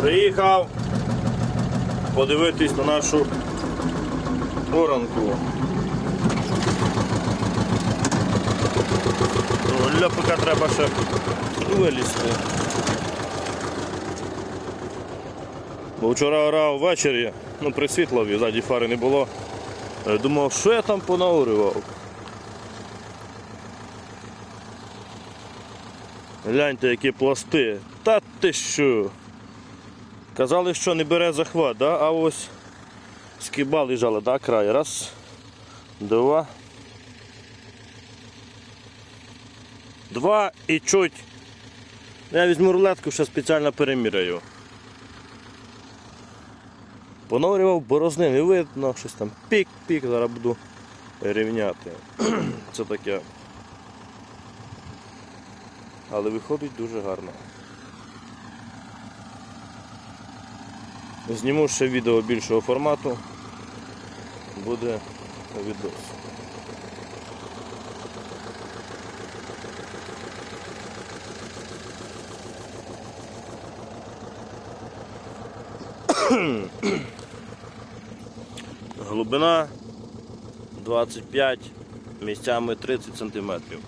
Приїхав подивитись на нашу оранку. Ну, Ляпика треба ще вилізти. Бо вчора орав ввечері, ну присвітло, і ззаді фари не було. Я Думав, що я там понаурював. Гляньте, які пласти. Та ти що? Казали, що не бере захват, да? а ось скиба лежала, да, край. Раз, два. Два і чуть. Я візьму рулетку, ще спеціально переміряю. Понорював борозним і видно, щось там пік-пік, зараз буду рівняти. Це таке. Але виходить дуже гарно. Зніму ще відео більшого формату. Буде відос. Глибина 25, місцями 30 сантиметрів.